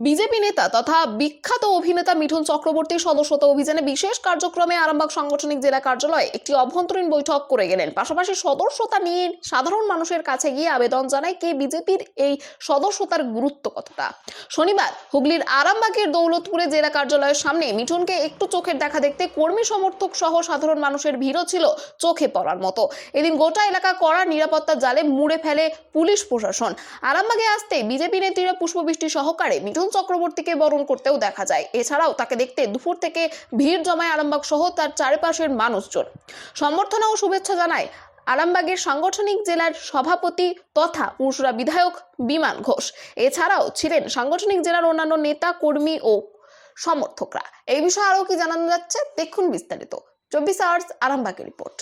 BJP নেতা তথা বিখ্যাত অভিনেতা মিঠুন চক্রবর্তীর সদস্যতা অভিযানে বিশেষ কার্যক্রমে আরামবাগ সাংগঠনিক জেলা কার্যালয়ে একটি অভ্যন্তরীণ বৈঠক করে গেলেন। পাশাপাশি সদস্যতা নিয়ে সাধারণ মানুষের কাছে গিয়ে আবেদন জানায় কে বিজেপির এই সদস্যতার গুরুত্ব কতটা। শনিবার হুগলির আরামবাগের দৌলতপুরে জেলা কার্যালয়ের সামনে মিঠুনকে একটু চোখের দেখা দেখতে কর্মী সমর্থক সহ সাধারণ মানুষের ভিড়ও ছিল চোখে পড়ার মতো। এদিন গোটা এলাকা কড়া নিরাপত্তা জালে মুড়ে ফেলে পুলিশ প্রশাসন। আরামবাগে আসতে বিজেপি নেত্রীরা পুষ্পবৃষ্টি সহকারে মিঠুন চক্রবর্তীকে বরণ করতেও দেখা যায়। এছাড়াও তাকে দেখতে দুপুর থেকে ভিড় জমায় আরামবাগ সহ তার চারপাশের মানুষজন। সম্বর্ধনা ও শুভেচ্ছা জানায় আরামবাগের সাংগঠনিক জেলার সভাপতি তথা পুরসুরা বিধায়ক বিমান ঘোষ। এছাড়াও ছিলেন সাংগঠনিক জেলার অন্যান্য নেতা, কর্মী ও সমর্থকরা। এই বিষয়ে আরও কি জানানো যাচ্ছে দেখুন বিস্তারিত। চব্বিশ আওয়ার্স আরামবাগের রিপোর্ট।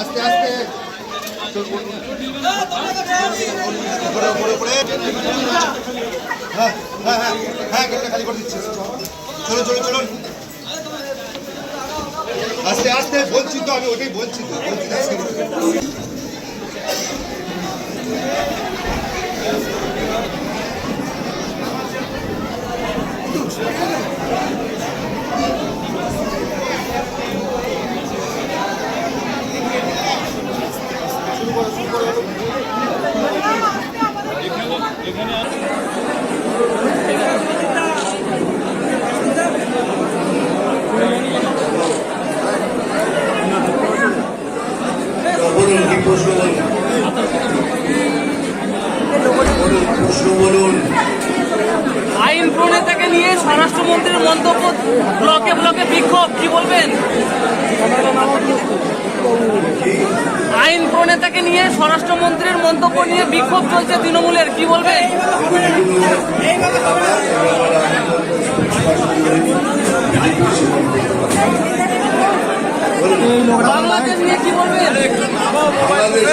আস্তে আস্তে। উপরে উপরে উপরে হ্যাঁ হ্যাঁ হ্যাঁ হ্যাঁ গেটটা খালি করে দিচ্ছি চলুন চলুন চলুন আস্তে আস্তে বলছি তো আমি ওটাই বলছি তো বলছি আস্তে করে। বলুন কি প্রশ্ন বলুন। প্রশ্ন বলুন। নিয়ে স্বরাষ্ট্রমন্ত্রীর মন্তব্য ব্লকে ব্লকে বিক্ষোভ, কি বলবেন? আইন প্রণেতাকে নিয়ে স্বরাষ্ট্রমন্ত্রীর মন্তব্য নিয়ে বিক্ষোভ চলছে তৃণমূলের, কি বলবেন? বাংলাদেশ নিয়ে কি বলবেন? বাংলাদেশ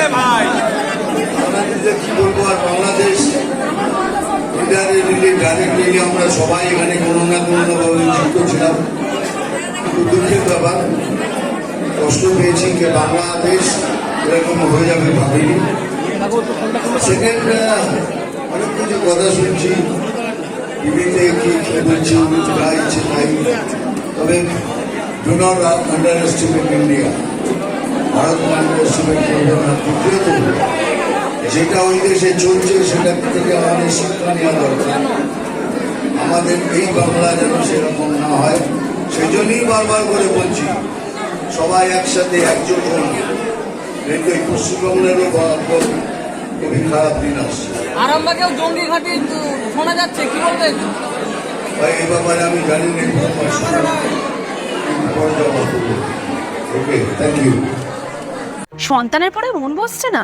কি বলব আর বাংলাদেশ ইন্টারনেটলি ডাইরেক্টলি আমরা সবাই এখানে কোনো না কোনো যুক্ত ছিলাম। খুব দুঃখের ব্যাপার। কষ্ট পেয়েছি যে বাংলাদেশ এরকম হয়ে যাবে ভাবিনি। সেকেন্ড অনেক কিছু কথা শুনছি। টিভিতে কি বলছি যা ইচ্ছে তাই। তবে do not underestimate India Bharat underestimate করবে না দ্বিতীয়ত যেটা ওই দেশে চলছে সেটা থেকে আমাদের শিক্ষা নেওয়া দরকার। আমাদের এই বাংলা যেন সেরকম না হয় সেই জন্যই বারবার করে বলছি সবাই একসাথে একজোট হন। কিন্তু এই পশ্চিমবঙ্গেরও খুবই খারাপ দিন আসছে। আরামবাগেও জঙ্গি ঘাঁটি শোনা যাচ্ছে কি বলবেন? ভাই এই ব্যাপারে আমি জানি না ওকে থ্যাংক ইউ সন্তানের পরে মন বসছে না?